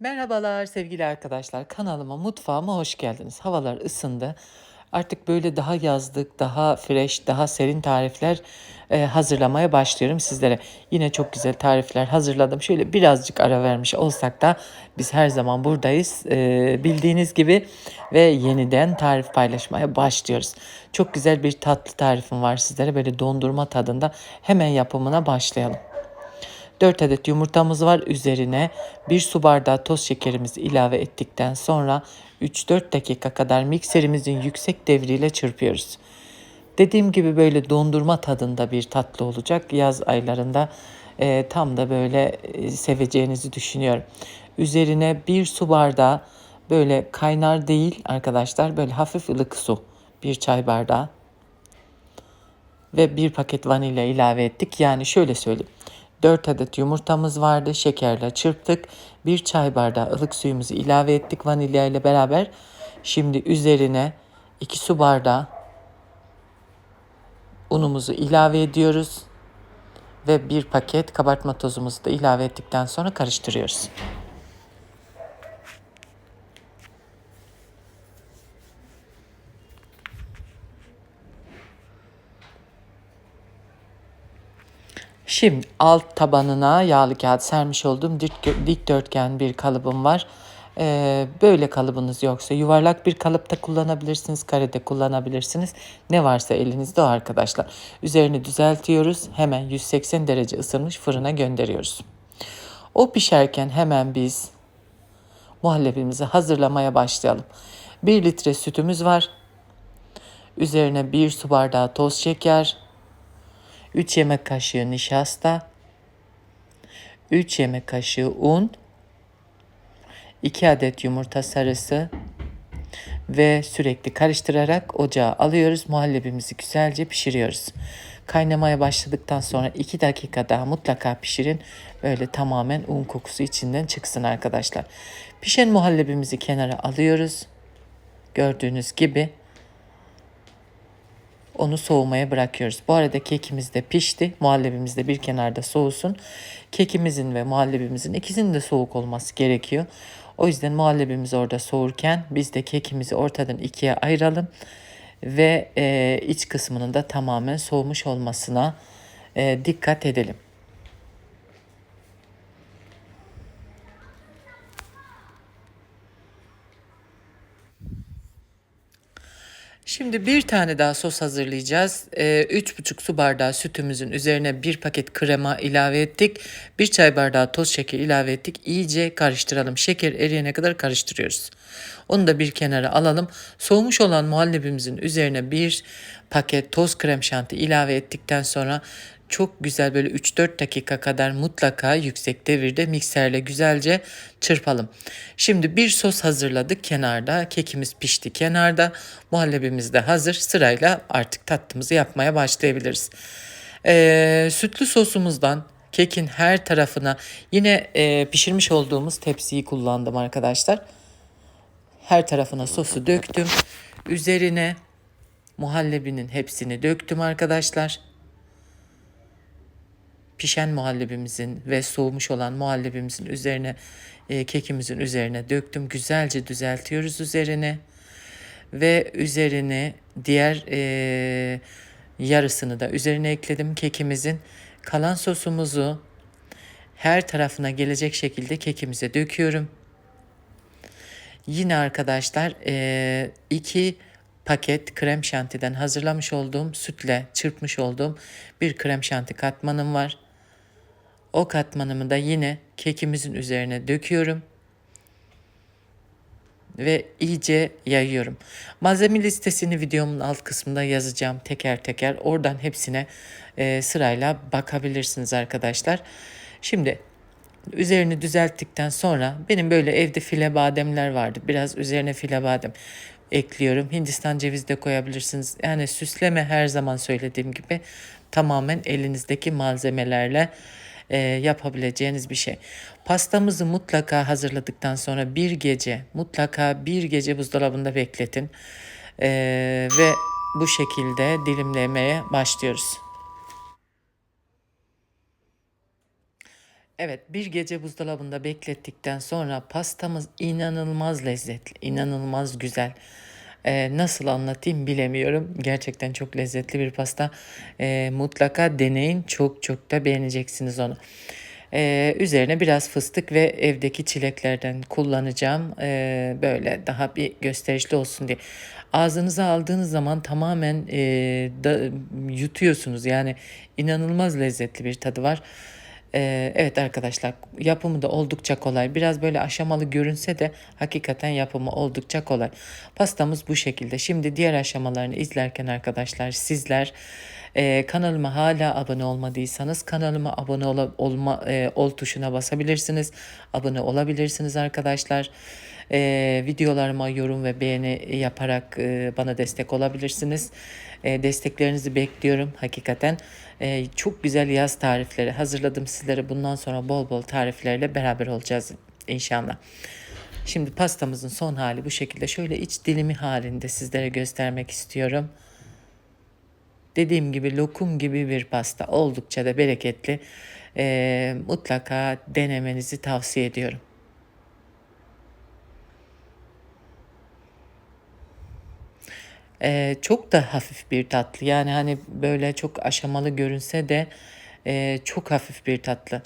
Merhabalar sevgili arkadaşlar. Kanalıma, mutfağıma hoş geldiniz. Havalar ısındı. Artık böyle daha yazlık, daha fresh, daha serin tarifler e, hazırlamaya başlıyorum sizlere. Yine çok güzel tarifler hazırladım. Şöyle birazcık ara vermiş olsak da biz her zaman buradayız. E, bildiğiniz gibi ve yeniden tarif paylaşmaya başlıyoruz. Çok güzel bir tatlı tarifim var sizlere. Böyle dondurma tadında hemen yapımına başlayalım. 4 adet yumurtamız var. Üzerine 1 su bardağı toz şekerimizi ilave ettikten sonra 3-4 dakika kadar mikserimizin yüksek devriyle çırpıyoruz. Dediğim gibi böyle dondurma tadında bir tatlı olacak. Yaz aylarında e, tam da böyle e, seveceğinizi düşünüyorum. Üzerine 1 su bardağı böyle kaynar değil arkadaşlar böyle hafif ılık su. 1 çay bardağı ve bir paket vanilya ilave ettik. Yani şöyle söyleyeyim. 4 adet yumurtamız vardı. Şekerle çırptık. 1 çay bardağı ılık suyumuzu ilave ettik vanilya ile beraber. Şimdi üzerine 2 su bardağı unumuzu ilave ediyoruz. Ve bir paket kabartma tozumuzu da ilave ettikten sonra karıştırıyoruz. Şimdi alt tabanına yağlı kağıt sermiş olduğum dik, dikdörtgen bir kalıbım var. Ee, böyle kalıbınız yoksa yuvarlak bir kalıpta kullanabilirsiniz, karede kullanabilirsiniz. Ne varsa elinizde o arkadaşlar. Üzerini düzeltiyoruz. Hemen 180 derece ısınmış fırına gönderiyoruz. O pişerken hemen biz muhallebimizi hazırlamaya başlayalım. 1 litre sütümüz var. Üzerine 1 su bardağı toz şeker, 3 yemek kaşığı nişasta, 3 yemek kaşığı un, 2 adet yumurta sarısı ve sürekli karıştırarak ocağa alıyoruz. Muhallebimizi güzelce pişiriyoruz. Kaynamaya başladıktan sonra 2 dakika daha mutlaka pişirin. Böyle tamamen un kokusu içinden çıksın arkadaşlar. Pişen muhallebimizi kenara alıyoruz. Gördüğünüz gibi onu soğumaya bırakıyoruz. Bu arada kekimiz de pişti. Muhallebimiz de bir kenarda soğusun. Kekimizin ve muhallebimizin ikisinin de soğuk olması gerekiyor. O yüzden muhallebimiz orada soğurken biz de kekimizi ortadan ikiye ayıralım. Ve e, iç kısmının da tamamen soğumuş olmasına e, dikkat edelim. Şimdi bir tane daha sos hazırlayacağız. Ee, üç buçuk su bardağı sütümüzün üzerine bir paket krema ilave ettik. Bir çay bardağı toz şeker ilave ettik. İyice karıştıralım. Şeker eriyene kadar karıştırıyoruz. Onu da bir kenara alalım. Soğumuş olan muhallebimizin üzerine bir paket toz krem şanti ilave ettikten sonra çok güzel böyle 3-4 dakika kadar mutlaka yüksek devirde mikserle güzelce çırpalım. Şimdi bir sos hazırladık kenarda. Kekimiz pişti kenarda. Muhallebimiz de hazır. Sırayla artık tatlımızı yapmaya başlayabiliriz. Ee, sütlü sosumuzdan kekin her tarafına yine e, pişirmiş olduğumuz tepsiyi kullandım arkadaşlar. Her tarafına sosu döktüm. Üzerine muhallebinin hepsini döktüm arkadaşlar pişen muhallebimizin ve soğumuş olan muhallebimizin üzerine e, kekimizin üzerine döktüm. Güzelce düzeltiyoruz üzerine ve üzerine diğer e, yarısını da üzerine ekledim kekimizin. Kalan sosumuzu her tarafına gelecek şekilde kekimize döküyorum. Yine arkadaşlar e, iki paket krem şantiden hazırlamış olduğum sütle çırpmış olduğum bir krem şanti katmanım var. O katmanımı da yine kekimizin üzerine döküyorum. Ve iyice yayıyorum. Malzeme listesini videomun alt kısmında yazacağım teker teker. Oradan hepsine e, sırayla bakabilirsiniz arkadaşlar. Şimdi üzerini düzelttikten sonra benim böyle evde file bademler vardı. Biraz üzerine file badem ekliyorum. Hindistan cevizi de koyabilirsiniz. Yani süsleme her zaman söylediğim gibi tamamen elinizdeki malzemelerle e, yapabileceğiniz bir şey. Pastamızı mutlaka hazırladıktan sonra bir gece mutlaka bir gece buzdolabında bekletin e, ve bu şekilde dilimlemeye başlıyoruz. Evet, bir gece buzdolabında beklettikten sonra pastamız inanılmaz lezzetli, inanılmaz güzel. Ee, nasıl anlatayım bilemiyorum. Gerçekten çok lezzetli bir pasta. Ee, mutlaka deneyin. Çok çok da beğeneceksiniz onu. Ee, üzerine biraz fıstık ve evdeki çileklerden kullanacağım. Ee, böyle daha bir gösterişli olsun diye. Ağzınıza aldığınız zaman tamamen e, da, yutuyorsunuz. Yani inanılmaz lezzetli bir tadı var. Ee, evet arkadaşlar yapımı da oldukça kolay. Biraz böyle aşamalı görünse de hakikaten yapımı oldukça kolay. Pastamız bu şekilde. Şimdi diğer aşamalarını izlerken arkadaşlar sizler e, kanalıma hala abone olmadıysanız kanalıma abone ol, olma, e, ol tuşuna basabilirsiniz. Abone olabilirsiniz arkadaşlar. E, videolarıma yorum ve beğeni yaparak e, bana destek olabilirsiniz. E, desteklerinizi bekliyorum hakikaten. E, çok güzel yaz tarifleri hazırladım sizlere. Bundan sonra bol bol tariflerle beraber olacağız inşallah. Şimdi pastamızın son hali bu şekilde. Şöyle iç dilimi halinde sizlere göstermek istiyorum. Dediğim gibi lokum gibi bir pasta. Oldukça da bereketli. E, mutlaka denemenizi tavsiye ediyorum. Ee, çok da hafif bir tatlı. Yani hani böyle çok aşamalı görünse de e, çok hafif bir tatlı.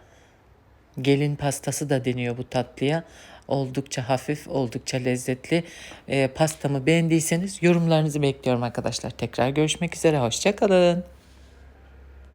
Gelin pastası da deniyor bu tatlıya. Oldukça hafif, oldukça lezzetli. Ee, pastamı beğendiyseniz yorumlarınızı bekliyorum arkadaşlar. Tekrar görüşmek üzere. Hoşçakalın.